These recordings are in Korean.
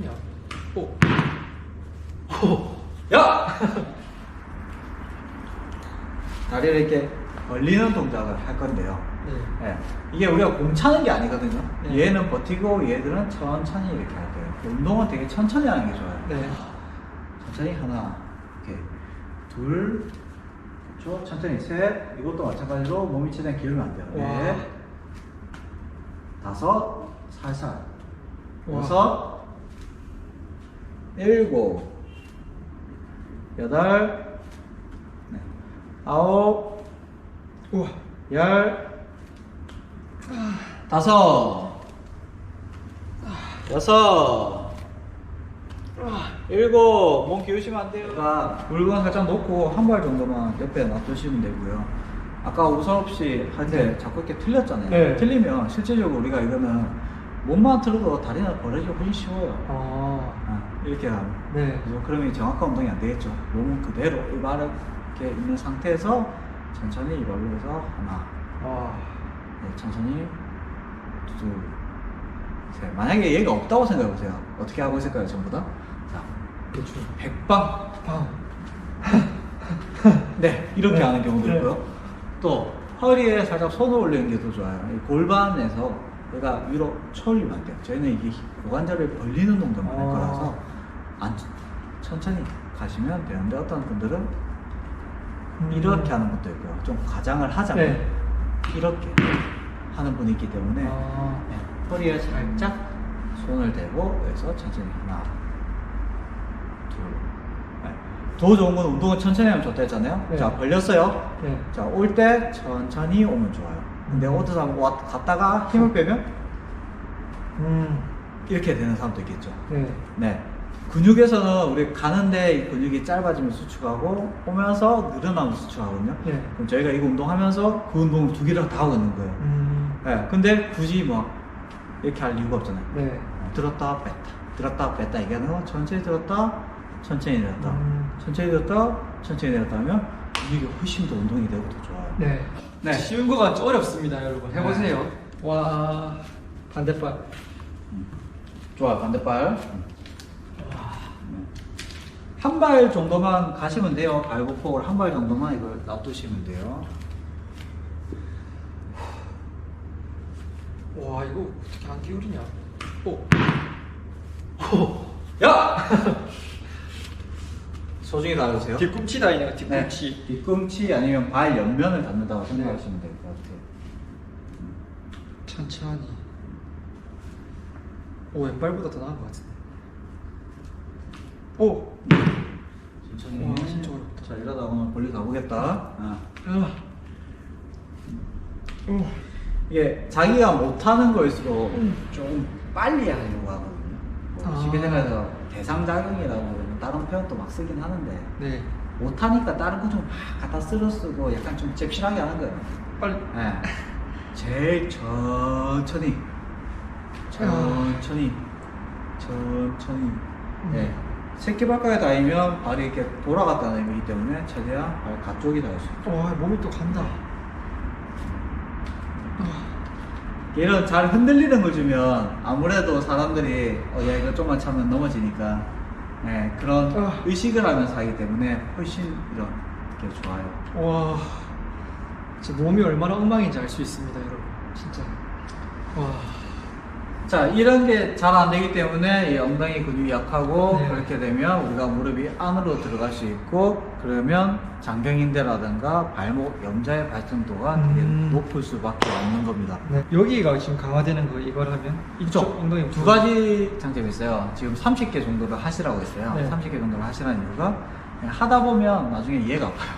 힘이야. 호. 호. 야! 다리를 이렇게 벌리는 동작을 할 건데요. 네. 예. 이게 우리가 공 차는 게 아니거든요. 네. 얘는 버티고 얘들은 천천히 이렇게 할 거예요. 그 운동은 되게 천천히 하는 게 좋아요. 네. 천천히 하나, 이렇게 둘, 그렇죠? 천천히 셋. 이것도 마찬가지로 몸이 최대한 기울면 안 돼요. 와. 넷, 다섯, 살살. 와. 여섯, 일곱, 여덟, 네. 아홉, 우와. 열, 다섯, 여섯, 일곱, 몸 기우시면 안 돼요. 그러니까 물건 살짝 놓고 한 발 정도만 옆에 놔두시면 되고요. 아까 우선 없이 할 때 자꾸 이렇게 틀렸잖아요. 네. 틀리면 실질적으로 우리가 이거는 몸만 틀어도 다리는 벌어지기 훨씬 쉬워요. 아. 아, 이렇게 하면. 네. 그래서 그러면 정확한 운동이 안 되겠죠. 몸은 그대로 이바르게 있는 상태에서 천천히 이발로 해서 하나, 와. 네, 천천히 둘, 셋. 만약에 얘가 없다고 생각해 보세요. 어떻게 하고 있을까요, 전부 다? 자, 대충. 백방. 방. 네, 이렇게 네. 하는 경우도 네. 있고요. 또 허리에 살짝 손을 올리는 게 더 좋아요. 이 골반에서 얘가 위로 쳐올리면 안 돼요. 저희는 이게 고관절을 벌리는 동작만 할 아. 거라서 안, 천천히 가시면 되는데 어떤 분들은 음. 이렇게 하는 것도 있고요. 좀 과장을 하자면 네. 이렇게 하는 분이 있기 때문에 아. 네, 허리에 살짝 손을 대고 여기서 천천히 하나 둘 네. 더 좋은 건 운동을 천천히 하면 좋다 했잖아요 네. 자 벌렸어요 네. 자올 때 천천히 오면 좋아요 근데 사람은 왔- 갔다가 힘을 빼면 음. 이렇게 되는 사람도 있겠죠 네. 네 근육에서는 우리 가는데 이 근육이 짧아지면 수축하고 오면서 늘어나면 수축하거든요 네. 그럼 저희가 이거 운동하면서 그 운동을 두 개를 다 하고 있는 거예요 음. 네, 근데 굳이 뭐 이렇게 할 이유가 없잖아요. 네. 들었다 뺐다, 들었다 뺐다 얘기하는 건 천천히 들었다, 천천히 내렸다, 음. 천천히 들었다, 천천히 내렸다 하면 이게 훨씬 더 운동이 되고 더 좋아요. 네. 네. 쉬운 거가 어렵습니다, 여러분. 해보세요. 와. 반대발. 좋아요, 반대발. 한 발 정도만 가시면 돼요. 발굽폭을 한 발 정도만 이걸 놔두시면 돼요. 와, 이거 어떻게 안 기울이냐? 오. 호! 야! 소중히 다뤄주세요. 뒤꿈치 다이네요, 네. 뒤꿈치. 뒤꿈치 아니면 발 옆면을 닿는다고 생각하시면 될 것 같아요. 천천히. 오, 왼발보다 더 나은 것 같은데. 오. 천천히. 와, 진짜 어렵다. 자, 이러다 오늘 멀리 가보겠다. 아. 아. 오. 이게 자기가 못하는 거일수록 음. 좀 빨리 하려고 하거든요. 뭐 아. 쉽게 생각해서 대상작용이라고 다른 표현도 막 쓰긴 하는데 네. 못하니까 다른 거 좀 막 갖다 쓸어 쓰고 약간 좀 잽실하게 하는 거예요. 빨리. 네. 제일 천천히 천천히 천천히 네. 새끼 발가락에 닿으면 발이 이렇게 돌아갔다는 의미이기 때문에 최대한 발 가쪽이 닿을 수 있죠. 와, 몸이 또 간다. 이런 잘 흔들리는 걸 주면 아무래도 사람들이 어, 야 이거 좀만 차면 넘어지니까 네, 그런 아. 의식을 하면서 하기 때문에 훨씬 이런 게 좋아요. 와. 진짜 몸이 얼마나 엉망인지 알 수 있습니다, 여러분. 진짜. 와. 자 이런 게 잘 안 되기 때문에 이 엉덩이 근육이 약하고 네. 그렇게 되면 우리가 무릎이 안으로 들어갈 수 있고 그러면 장경인대라든가 발목 염자의 발전도가 되게 음. 높을 수밖에 없는 겁니다. 네. 여기가 지금 강화되는 거 이걸 하면 이쪽? 엉덩이 두 가지 장점이 있어요. 지금 30개 정도를 하시라고 했어요. 네. 30개 정도를 하시라는 이유가 하다 보면 나중에 얘가 아파요.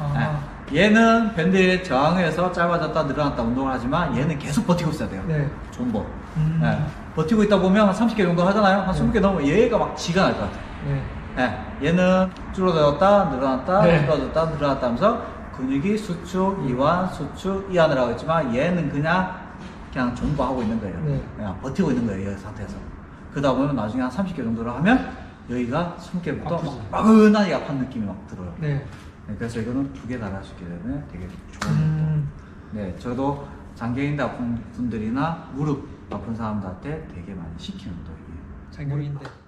아. 네. 얘는 밴드에 저항해서 짧아졌다 늘어났다 운동을 하지만 얘는 계속 버티고 있어야 돼요. 네. 존버. 음. 네. 버티고 있다 보면 한 30개 정도 하잖아요. 한 네. 20개 넘으면 얘가 막 지가 날 것 같아요. 네. 네. 얘는 줄어들었다 늘어났다 네. 줄어들었다 늘어났다 하면서 근육이 수축, 이완, 수축, 이완을 하고 있지만 얘는 그냥 그냥 존버하고 있는 거예요. 네. 그냥 버티고 있는 거예요. 이 상태에서. 그러다 보면 나중에 한 30개 정도를 하면 여기가 20개부터 아프지. 막 마그나게 아픈 느낌이 막 들어요. 네. 네, 그래서 이거는 두개 있기 때문에 되게 좋은 음. 네, 저도 장기인대 아픈 분들이나 무릎 아픈 사람들한테 되게 많이 시키는 운동이에요. 장경인데.